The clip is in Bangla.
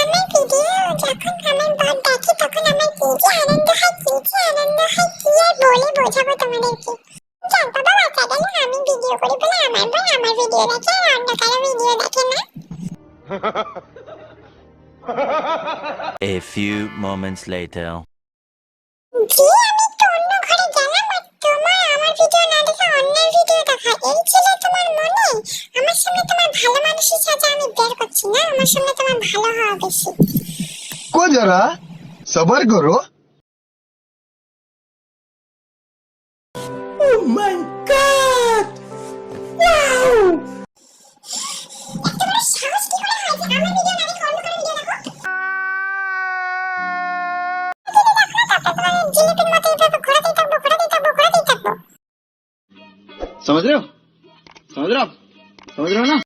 আমার ভিডিও যখন আমার বর দেখে তখন আমার কি যে আনন্দ হয় কি যে আনন্দ হয় কি আর বলে বোঝাবো তোমাদেরকে যাক বাবা বাচ্চা গেল আমি ভিডিও করি বলে আমার বর আমার ভিডিও দেখে আর অন্য কারো ভিডিও দেখে না A few moments later. জি তোমার ভালো মানুষের সাজা আমি বের করছি না আমার সামনে তোমার ভালো হওয়া বেশি को जरा सबर करो তোমার সাহস কি করে হয় যে আমার ভিডিও না দেখে অন্য কারো ভিডিও দেখো তারপর তোমার জিলিপির মতো এভাবে ঘোরাতেই থাকবো ঘোরাতেই থাকবো ঘোরাতেই থাকবো समझ रहे हो समझ रहे हो आप समझ रहे हो ना